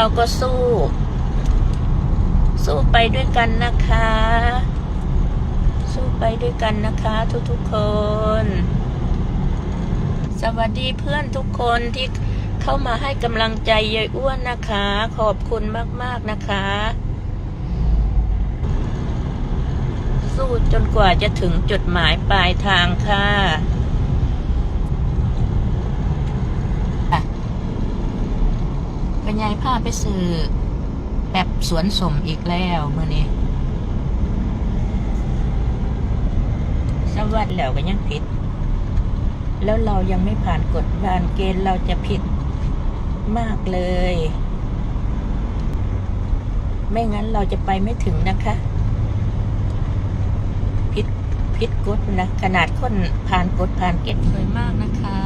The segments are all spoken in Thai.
เราก็สู้ สู้ไปด้วยกันนะคะ สู้ไปด้วยกันนะคะทุกๆคน สวัสดีเพื่อนทุกคนที่เข้ามาให้กำลังใจยายอ้วนนะคะ ขอบคุณมากๆนะคะ สู้จนกว่าจะถึงจุดหมายปลายทางค่ะ เป็นไงพาไปซื้อแบบสวนสมอีกแล้วเมื่อนี้สวัสดแล้วก็ยังผิด แล้วเรายังไม่ผ่านกฎบานเกณฑ์เราจะผิดมากเลย ไม่งั้นเราจะไปไม่ถึงนะคะพิษพิษกฎนะ ขนาดคนผ่านกฎผ่านเกณฑ์สวยมากนะคะ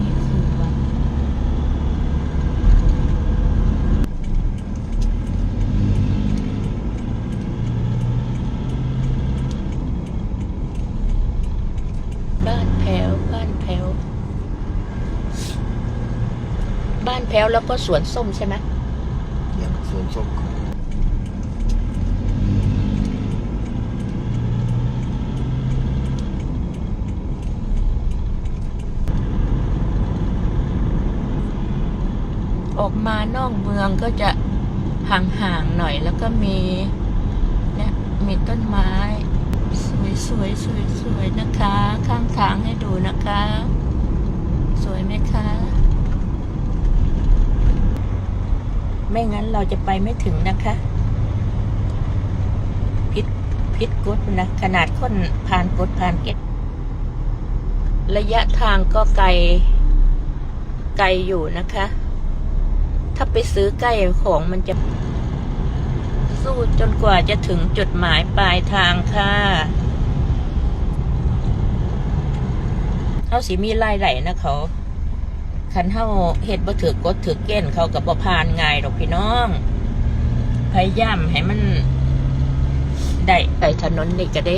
นี่คือวัด บ้านแพ้วบ้านแพ้วบ้านแพ้วแล้วก็สวนส้มใช่ไหมอย่างสวนส้มออกมานอกเมืองก็จะห่างๆหน่อยแล้วก็มีเนี่ยมีต้นไม้ สวยสวยสวยนะคะ ข้างทางให้ดูนะคะ สวยไหมคะ ไม่งั้นเราจะไปไม่ถึงนะคะ พิษพิษกฎนะ ขนาดคนผ่านกฎผ่านเกณฑ์ระยะทางก็ไกล ไกลอยู่นะคะ ถ้าไปซื้อใกล้ของมันจะสู้จนกว่าจะถึงจุดหมายปลายทางค่ะ เขาสิมีไล่ไหลนะเขาคันเฮาเฮ็ดบ่ถือกดถือเกณฑ์เขากับบ่ผ่านง่ายดอกพี่น้อง พยายามให้มัน ได้ไปถนนนี่ก็ได้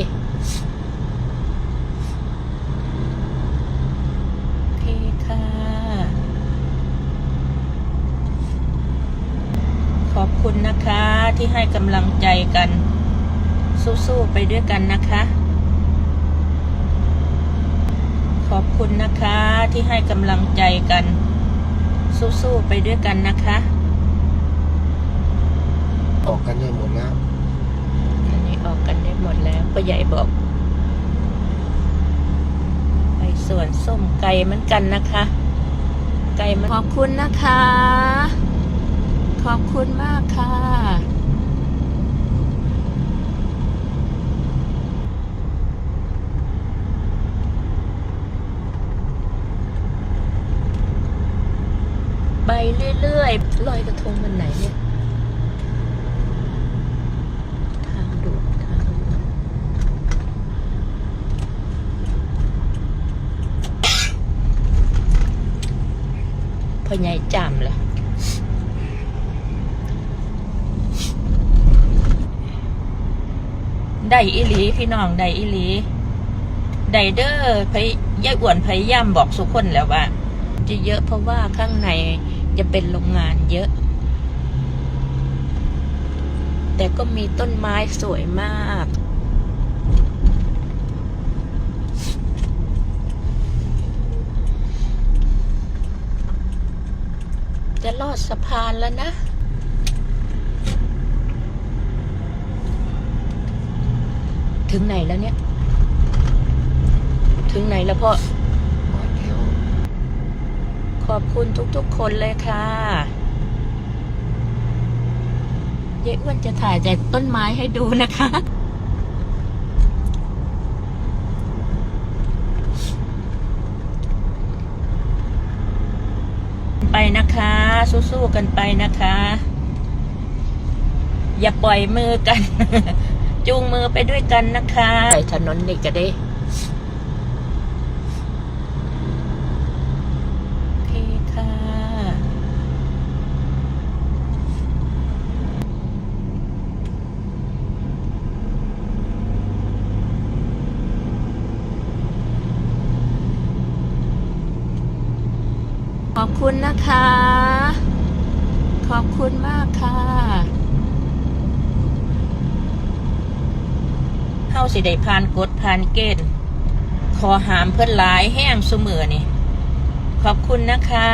โอเคค่ะ ขอบคุณนะคะที่ให้กำลังใจกัน สู้ๆไปด้วยกันนะคะ ข อบคุณนะคะที่ให้กำลังใจกัน สู้ๆไปด้วยกันนะคะออกกันได้หมดแล้วอันนี้ออกกันได้หมดแล้วพ่อใหญ่บอก ไปสวนส้มไก่เหมือนกันนะคะ ไก่มันขอบคุณนะคะ ขอบคุณมากค่ะ เรื่อยๆลอยกระทงวันไหนเนี่ยทางด่วนทางด่วนพ่อใหญ่จำล่ะได้อีหลีพี่น้องได้อีหลีไดเด้อพยยายอ้วนพยายามบอกสุกคนแล้วว่า จะเยอะเพราะว่าข้างใน จะเป็นโรงงานเยอะ แต่ก็มีต้นไม้สวยมาก จะลอดสะพานแล้วนะถึงไหนแล้วเนี่ย ถึงไหนแล้วพ่อ ขอบคุณทุกๆคนเลยค่ะเย้อ้วนจะถ่ายจากต้นไม้ให้ดูนะคะ ไปนะคะ สู้ๆกันไปนะคะ อย่าปล่อยมือกัน จูงมือไปด้วยกันนะคะ ไปถนนนี่ก็ได้ โอเคค่ะ คุณนะคะ ขอบคุณมากค่ะเฮาสิได้ผ่านกฎผ่านเกณฑ์ขอหามเพื่อนหลายแห้งเสมอนี่ ขอบคุณนะคะ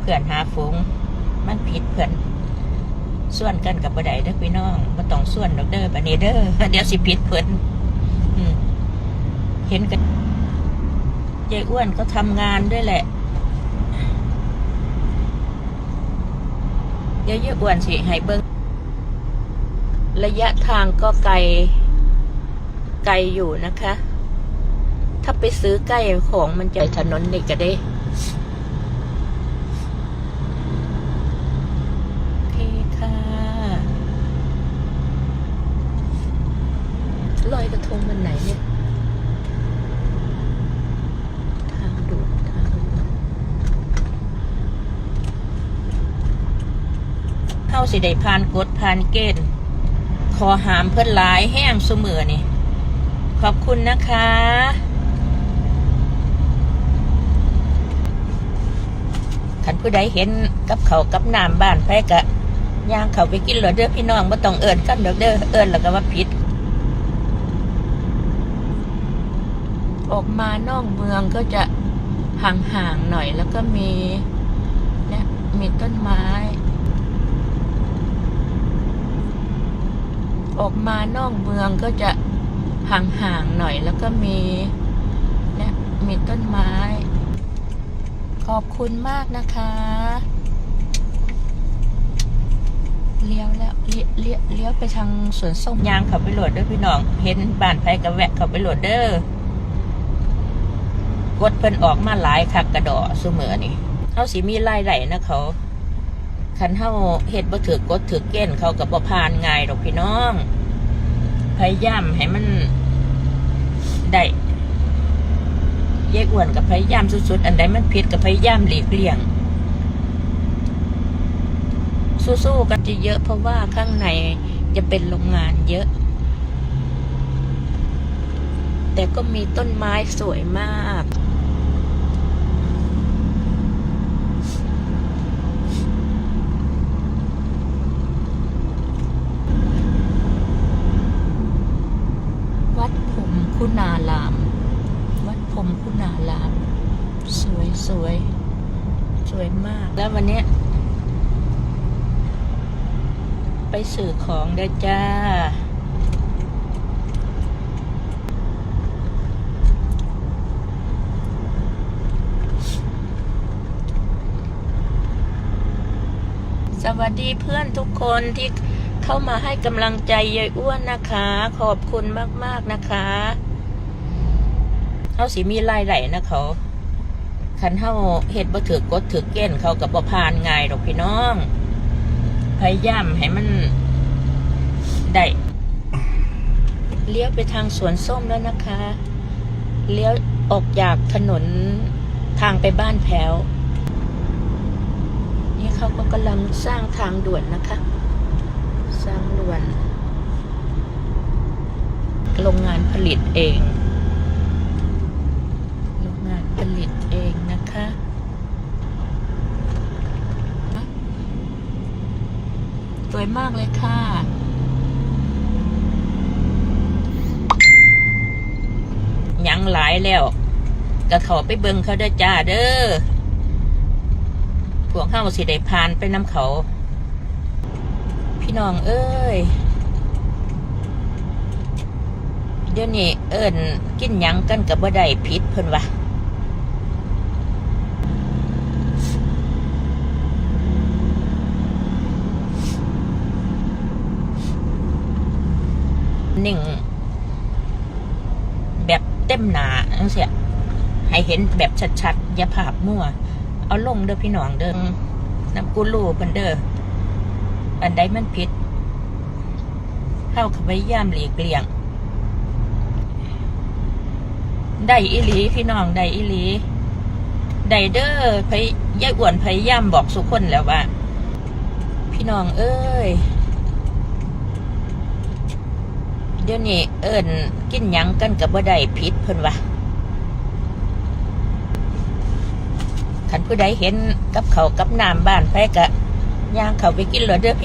เพื่อนหาฝูงมันผิดเพื่อน ส่วนกันกับบ่ได้เด้อพี่น้องบ่ต้องส่วนดอกเด้อบัดนี้เด้อเดี๋ยวสิผิดเพิ่นเห็นกันยายอ้วนก็ทำงานด้วยแหละเดี๋ยวยายอ้วนสิให้เบิ่งระยะทางก็ไกล ไกลอยู่นะคะ ถ้าไปซื้อใกล้ของมันจะถนนนี่ก็ได้ โอเคค่ะลอยกระทงวันไหนเนี่ย ทางด่วนทางด่วนเข้า สิได้ผ่านกฎผ่านเกณฑ์ขอหามเพื่อนหลายแห้งเสมอนี่ ขอบคุณนะคะ ขันผู้ใดเห็นกับเขากับน้ำบ้านไผกะย่างเขาไปกินเหรอเด้อพี่น้องบ่ต้องเอิญกันเด้อเด้อเอิญแล้วก็ว่าผิด ออกมานอกเมืองก็จะห่างๆหน่อยแล้วก็มีเนี่ยมีต้นไม้ ออกมานอกเมืองก็จะห่างๆหน่อยแล้วก็มีเนี่ยมีต้นไม้ ขอบคุณมากนะคะเลี้ยวแล้วเลี้ยวเลี้ยวเลี้ยวไปทางสวนส้มยางเขาไปโหลดด้อพี่น้อง เห็นบ้านไผกับแวะเขาไปโหลดเด้อกดเพิ่นออกมาหลายคักกระดอซุมือนี่เฮาสิมีรายได้นะเขา คันเฮาเฮ็ดบ่ถือกดถือเกณฑ์เขากับบ่ผ่านง่ายดอกพี่น้อง พยายามให้มันได้ยายอ้วนกับพยายามสุดๆ อันใดมันผิดกับพยายามหลีกเลี่ยง สู้ๆกันจะเยอะเพราะว่าข้างในจะเป็นโรงงานเยอะ แต่ก็มีต้นไม้สวยมาก วัดพรหมคุณาราม วัดพรหมคุณาราม สวยสวยสวยมาก แล้ววันเนี้ย ไปสื่อของเด้จ้า สวัสดีเพื่อนทุกคนที่เข้ามาให้กำลังใจยายอ้วนนะคะ ขอบคุณมาก ๆ นะคะเขาสิมีรายได้นะเขาคันเฮาเฮ็ดบ่ถือกดถือเกณฑ์เขากับบ่ผ่านง่ายดอกพี่น้อง พยายามให้มันได้เลี้ยวไปทางสวนส้มแล้วนะคะ เลี้ยวออกจากถนนทางไปบ้านแพ้ว นี่เขาก็กำลังสร้างทางด่วนนะคะ สร้างด่วน โรงงานผลิตเอง โรงงานผลิตเองนะคะ วยมากเลยค่ะ ยังหลายแล้วก็เขาไปเบิงเขาเด้จ้าเด้อ พวกเข้าสิได้ผ่านไปน้ำเขา พี่น้องเอ้ย เดี๋ยวนี้เอิญกินยังกันกับบ่ได้ผิดเพิ่นวะ หนึ่ง แบบเต็มหนาจังเสียให้เห็นแบบชัดๆอย่าภาพมั่ว เอาลงเด้อพี่น้องเด้อน้ำกูรูเพิ่นเด้ออันใดมันผิด เข้าข้าย่ามหลีกเลี่ยง ได้อีหลีพี่น้องได้อีหลีได้เด้อพยายอ้วนพยายามบอกสุกคนแล้วว่า พี่น้องเอ้ย เดี๋ยวนี้เอิญกินยังกันกับบ่ได้ผิดเพิ่นว่าคันผู้ใดเห็นกับเขากับน้ำบ้านไปกะย่างเขาไปกินเหรอเด้อพี่